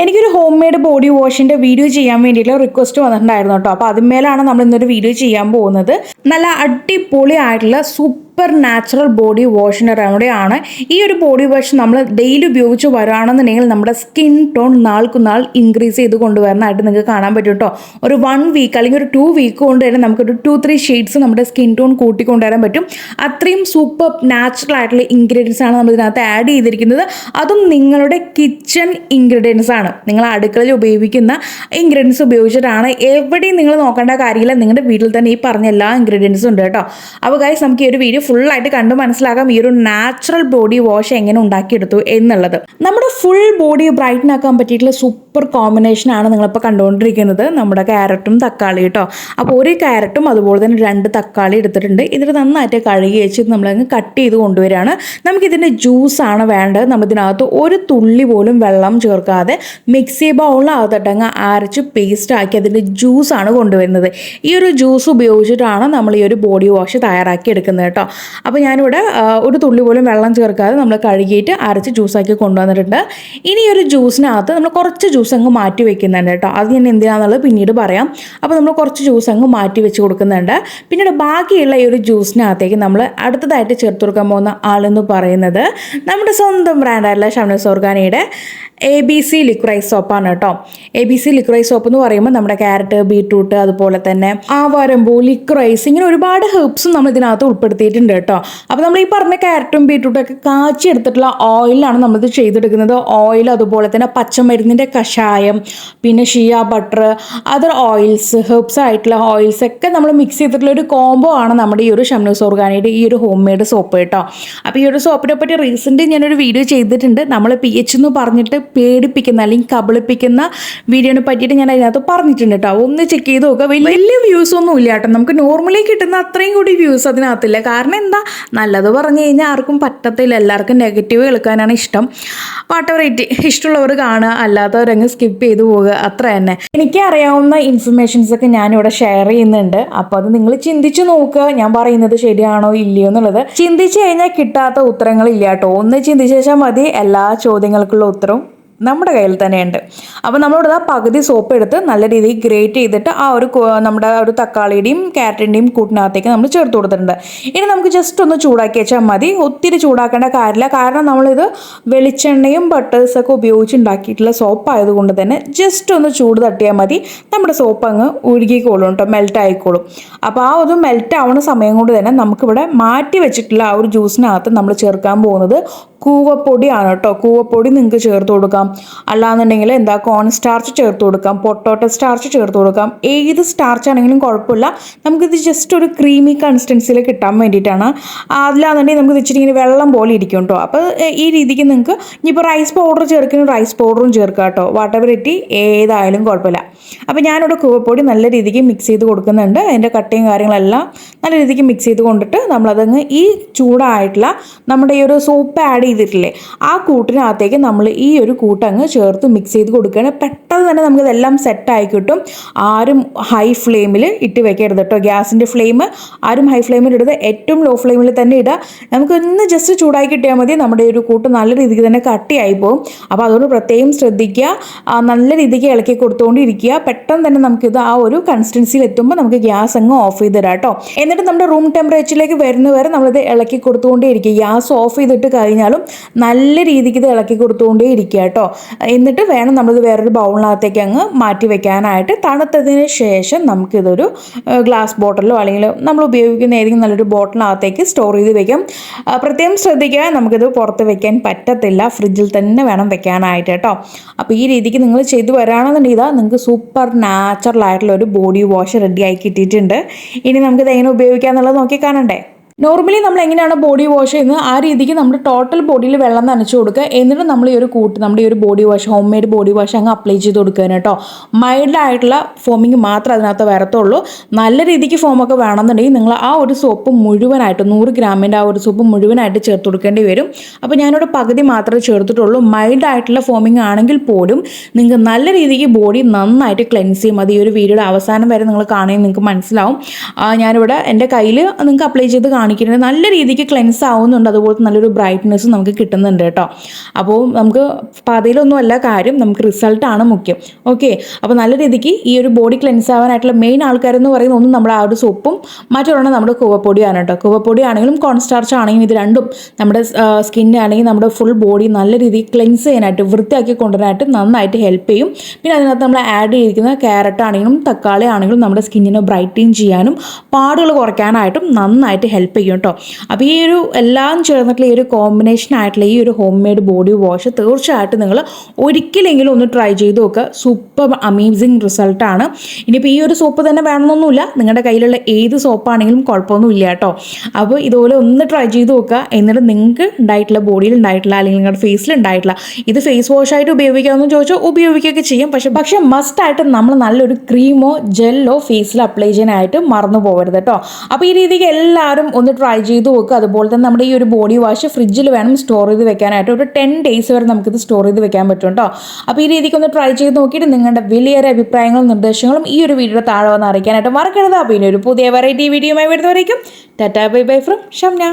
എനിക്കൊരു home made body വാഷിന്റെ video ചെയ്യാൻ വേണ്ടിയിട്ട് റിക്വസ്റ്റ് വന്നിട്ടുണ്ടായിരുന്നു കേട്ടോ. അപ്പോൾ അതിന്മേലാണ് നമ്മൾ ഇന്നൊരു വീഡിയോ ചെയ്യാൻ പോകുന്നത്. നല്ല അടിപൊളി ആയിട്ടുള്ള സൂപ്പർ നാച്ചുറൽ ബോഡി വാഷിന്റെ റെമഡിയാണ് ഈ ഒരു ബോഡി വാഷ് നമ്മൾ ഡെയിലി ഉപയോഗിച്ച് വരാണെന്നുണ്ടെങ്കിൽ നമ്മുടെ സ്കിൻ ടോൺ നാൾക്കുനാൾ ഇൻക്രീസ് ചെയ്ത് കൊണ്ടുവരുന്നതായിട്ട് നിങ്ങൾക്ക് കാണാൻ പറ്റും കേട്ടോ ഒരു വൺ വീക്ക് അല്ലെങ്കിൽ ഒരു ടു വീക്ക് കൊണ്ട് തന്നെ നമുക്കൊരു ടു ത്രീ ഷെയ്ഡ്സ് നമ്മുടെ സ്കിൻ ടോൺ കൂട്ടിക്കൊണ്ടുവരാൻ പറ്റും. അത്രയും സൂപ്പർ നാച്ചുറൽ ആയിട്ടുള്ള ഇൻഗ്രീഡിയൻസ് ആണ് നമ്മൾ ഇതിനകത്ത് ആഡ് ചെയ്തിരിക്കുന്നത്. അതും നിങ്ങളുടെ കിച്ചൺ ഇൻഗ്രീഡിയൻസ് ആണ്. നിങ്ങൾ അടുക്കളയിൽ ഉപയോഗിക്കുന്ന ഇൻഗ്രീഡിയൻസ് ഉപയോഗിച്ചിട്ടാണ്. എവിടെയും നിങ്ങൾ നോക്കേണ്ട കാര്യമില്ല. നിങ്ങളുടെ വീട്ടിൽ തന്നെ ഈ പറഞ്ഞ എല്ലാ ഇൻഗ്രീഡിയൻസും ഉണ്ട് കേട്ടോ. അപ്പോൾ ഗൈസ് നമുക്ക് ഈ ഒരു വീഡിയോ ഫുള്ളായിട്ട് കണ്ടു മനസ്സിലാക്കാം ഈ ഒരു നാച്ചുറൽ ബോഡി വാഷ് എങ്ങനെ ഉണ്ടാക്കിയെടുത്തു എന്നുള്ളത്. നമ്മുടെ ഫുൾ ബോഡി ബ്രൈറ്റൻ ആക്കാൻ പറ്റിയിട്ടുള്ള സൂപ്പർ കോമ്പിനേഷൻ ആണ് നിങ്ങളിപ്പോൾ കണ്ടുകൊണ്ടിരിക്കുന്നത്. നമ്മുടെ ക്യാരറ്റും തക്കാളി കേട്ടോ അപ്പോൾ ഒരു ക്യാരറ്റും അതുപോലെ തന്നെ രണ്ട് തക്കാളി എടുത്തിട്ടുണ്ട്. ഇതിൽ നന്നായിട്ട് കഴുകി വെച്ച് നമ്മളങ്ങ് കട്ട് ചെയ്ത് കൊണ്ടുവരികയാണ്. നമുക്കിതിന്റെ ജ്യൂസാണ് വേണ്ടത്. നമ്മൾ ഇതിനകത്ത് ഒരു തുള്ളി പോലും വെള്ളം ചേർക്കാതെ മിക്സി ബൗളിനകത്തിട്ടങ്ങ് അരച്ച് പേസ്റ്റ് ആക്കി അതിന്റെ ജ്യൂസാണ് കൊണ്ടുവരുന്നത്. ഈ ഒരു ജ്യൂസ് ഉപയോഗിച്ചിട്ടാണ് നമ്മൾ ഈ ഒരു ബോഡി വാഷ് തയ്യാറാക്കി എടുക്കുന്നത് കേട്ടോ അപ്പോൾ ഞാനിവിടെ ഒരു തുള്ളി പോലും വെള്ളം ചേർക്കാതെ നമ്മൾ കഴുകിയിട്ട് അരച്ച് ജ്യൂസാക്കി കൊണ്ടുവന്നിട്ടുണ്ട്. ഇനി ഒരു ജ്യൂസിനകത്ത് നമ്മൾ കുറച്ച് ജ്യൂസ് അങ്ങ് മാറ്റി വെക്കുന്നുണ്ട് കേട്ടോ. അത് ഞാൻ എന്തിനാണെന്നുള്ളത് പിന്നീട് പറയാം. അപ്പോൾ നമ്മൾ കുറച്ച് ജ്യൂസ് അങ്ങ് മാറ്റി വെച്ച് കൊടുക്കുന്നുണ്ട്. പിന്നീട് ബാക്കിയുള്ള ഈ ഒരു ജ്യൂസിനകത്തേക്ക് നമ്മൾ അടുത്തതായിട്ട് ചേർത്ത് കൊടുക്കാൻ പോകുന്ന ആളെന്ന് പറയുന്നത് നമ്മുടെ സ്വന്തം ബ്രാൻഡായിട്ടുള്ള ഷംനസ് ഓർഗാനയുടെ എ ബി സി ലിക്വറൈസ് സോപ്പാണ് കേട്ടോ. A B C liquorice soap എന്ന് പറയുമ്പോൾ നമ്മുടെ ക്യാരറ്റ് ബീട്രൂട്ട് അതുപോലെ തന്നെ ആവാരമ്പൂ ലിക്വറൈസ് ഇങ്ങനെ ഒരുപാട് ഹെർബ്സും നമ്മൾ ഇതിനകത്ത് ഉൾപ്പെടുത്തിയിട്ടുണ്ട്. കേട്ടോ. അപ്പോൾ നമ്മൾ ഈ പറഞ്ഞ ക്യാരറ്റും ബീട്രൂട്ടും ഒക്കെ കാച്ചി എടുത്തിട്ടുള്ള ഓയിലാണ് നമ്മളിത് ചെയ്തെടുക്കുന്നത്. ഓയിൽ അതുപോലെ തന്നെ പച്ചമരുന്നിന്റെ കഷായം പിന്നെ shea butter other oils herbs ആയിട്ടുള്ള ഓയിൽസ് ഒക്കെ നമ്മൾ മിക്സ് ചെയ്തിട്ടുള്ള ഒരു കോംബോ ആണ് നമ്മുടെ ഈ ഒരു ഷംനൂസ് ഓർഗാനിയുടെ ഈ ഒരു ഹോം മെയ്ഡ് സോപ്പ് കേട്ടോ. അപ്പോൾ ഈ ഒരു സോപ്പിനെ പറ്റി റീസെന്റ് ഞാനൊരു വീഡിയോ ചെയ്തിട്ടുണ്ട്. നമ്മൾ പി എച്ച് എന്ന് പറഞ്ഞിട്ട് പേടിപ്പിക്കുന്ന അല്ലെങ്കിൽ കബളിപ്പിക്കുന്ന വീഡിയോനെ പറ്റിയിട്ട് ഞാൻ അതിനകത്ത് പറഞ്ഞിട്ടുണ്ട് കേട്ടോ. ഒന്ന് ചെക്ക് ചെയ്ത് നോക്കുക വലിയ വ്യൂസ് ഒന്നും ഇല്ല കേട്ടോ. നമുക്ക് നോർമലി കിട്ടുന്ന അത്രയും കൂടി വ്യൂസ് അതിനകത്തില്ല. കാരണം എന്താ? നല്ലത് പറഞ്ഞു കഴിഞ്ഞാൽ ആർക്കും പറ്റത്തില്ല. എല്ലാവർക്കും നെഗറ്റീവ് കേൾക്കാനാണ് ഇഷ്ടം. വാട്ട് ഇറ്റ് ഇഷ്ടമുള്ളവർ കാണുക അല്ലാത്തവരങ്ങ് സ്കിപ്പ് ചെയ്തു പോകുക അത്ര തന്നെ. എനിക്ക് അറിയാവുന്ന ഇൻഫർമേഷൻസ് ഒക്കെ ഞാനിവിടെ ഷെയർ ചെയ്യുന്നുണ്ട്. അപ്പോൾ അത് നിങ്ങൾ ചിന്തിച്ചു നോക്കുക. ഞാൻ പറയുന്നത് ശരിയാണോ ഇല്ലയോ എന്നുള്ളത്. ചിന്തിച്ചു കഴിഞ്ഞാൽ കിട്ടാത്ത ഉത്തരങ്ങൾ ഇല്ല കേട്ടോ. ഒന്ന് ചിന്തിച്ച ശേഷം മതി. എല്ലാ ചോദ്യങ്ങൾക്കുള്ള ഉത്തരവും നമ്മുടെ കയ്യിൽ തന്നെയുണ്ട്. അപ്പോൾ നമ്മളിവിടെ ആ പകുതി സോപ്പ് എടുത്ത് നല്ല രീതിയിൽ ഗ്രേറ്റ് ചെയ്തിട്ട് ആ ഒരു നമ്മുടെ ഒരു തക്കാളിയുടെയും ക്യാരറ്റിന്റെയും കൂട്ടിനകത്തേക്ക് നമ്മൾ ചേർത്ത് കൊടുത്തിട്ടുണ്ട്. ഇനി നമുക്ക് ജസ്റ്റ് ഒന്ന് ചൂടാക്കി വെച്ചാൽ മതി. ഒത്തിരി ചൂടാക്കേണ്ട കാര്യമില്ല. കാരണം നമ്മളിത് വെളിച്ചെണ്ണയും ബട്ടേഴ്സൊക്കെ ഉപയോഗിച്ച് ഉണ്ടാക്കിയിട്ടുള്ള സോപ്പ് ആയതുകൊണ്ട് തന്നെ ജസ്റ്റ് ഒന്ന് ചൂട് തട്ടിയാൽ മതി. നമ്മുടെ സോപ്പ് അങ്ങ് ഉരുകിക്കോളും കേട്ടോ. മെൽറ്റ് ആയിക്കോളും. അപ്പോൾ ആ ഒരു മെൽറ്റ് ആവുന്ന സമയം കൊണ്ട് തന്നെ നമുക്കിവിടെ മാറ്റി വെച്ചിട്ടുള്ള ആ ഒരു ജ്യൂസിനകത്ത് നമ്മൾ ചേർക്കാൻ പോകുന്നത് കൂവപ്പൊടിയാണ് കേട്ടോ. കൂവപ്പൊടി നിങ്ങൾക്ക് ചേർത്ത് കൊടുക്കാം. അല്ലാന്നുണ്ടെങ്കിൽ എന്താ കോൺ സ്റ്റാർച്ച് ചേർത്ത് കൊടുക്കാം പൊട്ടോട്ടോ സ്റ്റാർച്ച് ചേർത്ത് കൊടുക്കാം. ഏത് സ്റ്റാർച്ച് ആണെങ്കിലും കുഴപ്പമില്ല. നമുക്കിത് ജസ്റ്റ് ഒരു ക്രീമി കൺസിസ്റ്റൻസിയിൽ കിട്ടാൻ വേണ്ടിയിട്ടാണ്. അതിലാന്നുണ്ടെങ്കിൽ നമുക്ക് ഇച്ചിരി ഇങ്ങനെ വെള്ളം പോലെ ഇരിക്കും കേട്ടോ അപ്പോൾ ഈ രീതിക്ക് നിങ്ങൾക്ക് ഇനിയിപ്പോൾ റൈസ് പൗഡർ ചേർക്കുന്ന റൈസ് പൗഡറും ചേർക്കാം കേട്ടോ വാട്ടർ ഇറ്റി ഏതായാലും കുഴപ്പമില്ല. അപ്പോൾ ഞാനിവിടെ കൂവപ്പൊടി നല്ല രീതിക്ക് മിക്സ് ചെയ്ത് കൊടുക്കുന്നുണ്ട്. അതിന്റെ കട്ടയും കാര്യങ്ങളെല്ലാം നല്ല രീതിക്ക് മിക്സ് ചെയ്ത് കൊണ്ടിട്ട് നമ്മളതങ്ങ് ഈ ചൂടായിട്ടുള്ള നമ്മുടെ ഈ ഒരു സോപ്പ് ആഡ് ചെയ്തിട്ടില്ലേ ആ കൂട്ടിനകത്തേക്ക് നമ്മൾ ഈ ഒരു കൂട്ടങ്ങ് ചേർത്ത് മിക്സ് ചെയ്ത് കൊടുക്കുകയാണ്. പെട്ടെന്ന് തന്നെ നമുക്കിതെല്ലാം ആയി കിട്ടും. ആരും ഹൈ ഫ്ലെയിമിൽ ഇട്ട് വെക്കരുത് കേട്ടോ ഗ്യാസിന്റെ ഫ്ലെയിം ആരും ഹൈ ഫ്ലെയിമിൽ ഇടരുത്. ഏറ്റവും ലോ ഫ്ലെയിമിൽ തന്നെ ഇടുക നമുക്കൊന്ന് ജസ്റ്റ് ചൂടായി കിട്ടിയാൽ മതി. നമ്മുടെ ഒരു കൂട്ട് നല്ല രീതിക്ക് തന്നെ കട്ടിയായി പോകും അപ്പോൾ അതുകൊണ്ട് പ്രത്യേകം ശ്രദ്ധിക്കുക. നല്ല രീതിക്ക് ഇളക്കി കൊടുത്തുകൊണ്ടിരിക്കുക പെട്ടെന്ന് തന്നെ നമുക്കിത് ആ ഒരു കൺസിസ്റ്റൻസിയിൽ എത്തുമ്പോൾ നമുക്ക് ഗ്യാസ് അങ്ങ് ഓഫ് ചെയ്ത് തരാം എന്നിട്ട് നമ്മുടെ റൂം ടെമ്പറേച്ചറിലേക്ക് വരുന്നവരെ നമ്മളിത് ഇളക്കി കൊടുത്തുകൊണ്ടേ ഇരിക്കുക. ഗ്യാസ് ഓഫ് ചെയ്തിട്ട് കഴിഞ്ഞാലും നല്ല രീതിക്ക് ഇത് ഇളക്കി കൊടുത്തുകൊണ്ടേ ഇരിക്കുക കേട്ടോ എന്നിട്ട് വേണം നമ്മളിത് വേറൊരു ബൗളിനകത്തേക്ക് അങ്ങ് മാറ്റി വെക്കാനായിട്ട്. തണുത്തതിന് ശേഷം നമുക്കിതൊരു ഗ്ലാസ് ബോട്ടിലോ അല്ലെങ്കിൽ നമ്മൾ ഉപയോഗിക്കുന്ന ഏതെങ്കിലും നല്ലൊരു ബോട്ടിലിനകത്തേക്ക് സ്റ്റോർ ചെയ്ത് വെക്കാം. പ്രത്യേകം ശ്രദ്ധിക്കുക നമുക്കിത് പുറത്ത് വെക്കാൻ പറ്റത്തില്ല. ഫ്രിഡ്ജിൽ തന്നെ വേണം വെക്കാനായിട്ട് കേട്ടോ. അപ്പോൾ ഈ രീതിക്ക് നിങ്ങൾ ചെയ്തു വരാണെന്നുണ്ടെങ്കിൽ ഇതാ നിങ്ങൾക്ക് സൂപ്പർ നാച്ചുറൽ ആയിട്ടുള്ള ഒരു ബോഡി വാഷ് റെഡി ആയി കിട്ടിയിട്ടുണ്ട്. ഇനി നമുക്കിത് എങ്ങനെ ഉപയോഗിക്കാന്നുള്ളത് നോക്കി കാണണ്ടേ. നോർമലി നമ്മൾ എങ്ങനെയാണ് ബോഡി വാഷ് ചെയ്യുന്നത്? ആ രീതിക്ക് നമ്മൾ ടോട്ടൽ ബോഡിയിൽ വെള്ളം നനച്ചു കൊടുക്കുക. എന്നിട്ട് നമ്മൾ ഈ ഒരു കൂട്ട് നമ്മുടെ ഈ ഒരു body wash home made body wash അങ്ങ് അപ്ലൈ ചെയ്ത് കൊടുക്കുകയാണ് കേട്ടോ മൈൽഡായിട്ടുള്ള ഫോമിങ് മാത്രം അതിനകത്ത് വരത്തുള്ളൂ. നല്ല രീതിക്ക് ഫോമൊക്കെ വേണമെന്നുണ്ടെങ്കിൽ നിങ്ങൾ ആ ഒരു സോപ്പ് മുഴുവനായിട്ട് നൂറ് ഗ്രാമിന്റെ ആ ഒരു സോപ്പ് മുഴുവനായിട്ട് ചേർത്ത് കൊടുക്കേണ്ടി വരും. അപ്പോൾ ഞാനിവിടെ പകുതി മാത്രമേ ചേർത്തിട്ടുള്ളൂ. മൈൽഡായിട്ടുള്ള ഫോമിങ് ആണെങ്കിൽ പോലും നിങ്ങൾക്ക് നല്ല രീതിക്ക് ബോഡി നന്നായിട്ട് ക്ലെൻസ് ചെയ്യും. അത് ഈ ഒരു വീഡിയോയുടെ അവസാനം വരെ നിങ്ങൾ കാണുകയും നിങ്ങൾക്ക് മനസ്സിലാവും. ഞാനിവിടെ എന്റെ കയ്യിൽ നിങ്ങൾക്ക് അപ്ലൈ ചെയ്ത് കാണിച്ചു കാണിക്കുന്നത് നല്ല രീതിക്ക് ക്ലെൻസ് ആവുന്നുണ്ട്. അതുപോലെ നല്ലൊരു ബ്രൈറ്റ്നെസ് നമുക്ക് കിട്ടുന്നുണ്ട് കേട്ടോ. അപ്പോൾ നമുക്ക് പാതയിലൊന്നും അല്ല കാര്യം നമുക്ക് റിസൾട്ടാണ് മുഖ്യം. ഓക്കെ അപ്പോൾ നല്ല രീതിക്ക് ഈ ഒരു ബോഡി ക്ലെൻസ് ആവാനായിട്ടുള്ള മെയിൻ ആൾക്കാരെന്ന് പറയുന്ന ഒന്നും നമ്മുടെ ആ ഒരു സോപ്പും മറ്റൊരെണ്ണം നമ്മുടെ കുവപ്പൊടിയാണ് കേട്ടോ. കുവപ്പൊടി ആണെങ്കിലും കോൺസ്റ്റാർച്ച് ആണെങ്കിലും ഇത് രണ്ടും നമ്മുടെ സ്കിന്നാണെങ്കിൽ നമ്മുടെ ഫുൾ ബോഡി നല്ല രീതിയിൽ ക്ലെൻസ് ചെയ്യാനായിട്ട് വൃത്തിയാക്കി കൊണ്ടുവരാനായിട്ട് നന്നായിട്ട് ഹെൽപ്പ് ചെയ്യും. പിന്നെ അതിനകത്ത് നമ്മൾ ആഡ് ചെയ്തിരിക്കുന്ന ക്യാരറ്റ് ആണെങ്കിലും തക്കാളി ആണെങ്കിലും നമ്മുടെ സ്കിന്നിനെ ബ്രൈറ്റൻ ചെയ്യാനും പാടുകൾ കുറയ്ക്കാനായിട്ടും നന്നായിട്ട് ഹെൽപ്പ് ചെയ്യും കേട്ടോ അപ്പോൾ ഈ ഒരു എല്ലാം ചേർന്നിട്ടുള്ള ഈ ഒരു കോമ്പിനേഷൻ ആയിട്ടുള്ള ഈ ഒരു ഹോം മെയ്ഡ് ബോഡി വാഷ് തീർച്ചയായിട്ടും നിങ്ങൾ ഒരിക്കലെങ്കിലും ഒന്ന് ട്രൈ ചെയ്ത് നോക്കുക സൂപ്പർ അമേസിങ് റിസൾട്ടാണ് ഇനിയിപ്പോൾ ഈ ഒരു സോപ്പ് തന്നെ വേണമെന്നൊന്നുമില്ല. നിങ്ങളുടെ കയ്യിലുള്ള ഏത് സോപ്പാണെങ്കിലും കുഴപ്പമൊന്നുമില്ല കേട്ടോ അപ്പോൾ ഇതുപോലെ ഒന്ന് ട്രൈ ചെയ്ത് നോക്കുക എന്നിട്ട് നിങ്ങൾക്ക് ഉണ്ടായിട്ടുള്ള ബോഡിയിൽ ഉണ്ടായിട്ടുള്ള അല്ലെങ്കിൽ നിങ്ങളുടെ ഫേസിൽ ഉണ്ടായിട്ടുള്ള ഇത് ഫേസ് വാഷ് ആയിട്ട് ഉപയോഗിക്കാമെന്ന് ചോദിച്ചാൽ ഉപയോഗിക്കുകയൊക്കെ ചെയ്യും. പക്ഷേ പക്ഷേ മസ്റ്റായിട്ട് നമ്മൾ നല്ലൊരു ക്രീമോ ജെല്ലോ ഫേസിൽ അപ്ലൈ ചെയ്യാനായിട്ട് മറന്നു പോകരുത് കേട്ടോ അപ്പോൾ ഈ രീതിക്ക് എല്ലാവരും ട്രൈ ചെയ്ത് നോക്കുക അതുപോലെ തന്നെ നമ്മുടെ ഈ ഒരു ബോഡി വാഷ് ഫ്രിഡ്ജിൽ വേണം സ്റ്റോർ ചെയ്ത് വെക്കാനായിട്ട്. ഒരു ടെൻ ഡേയ്സ് വരെ നമുക്കിത് സ്റ്റോർ ചെയ്ത് വെക്കാൻ പറ്റും കേട്ടോ അപ്പോൾ ഈ രീതിക്ക് ഒന്ന് ട്രൈ ചെയ്ത് നോക്കിയിട്ട് നിങ്ങളുടെ വലിയൊരു അഭിപ്രായങ്ങളും നിർദ്ദേശങ്ങളും ഈ ഒരു വീഡിയോ താഴെ വന്ന് അറിയിക്കാനായിട്ട് മറക്കരുത്. അപ്പോൾ ഇനി ഒരു പുതിയ വെറൈറ്റി വീഡിയോയുമായി വരുന്നവരേക്കും tata bye bye from Shamna.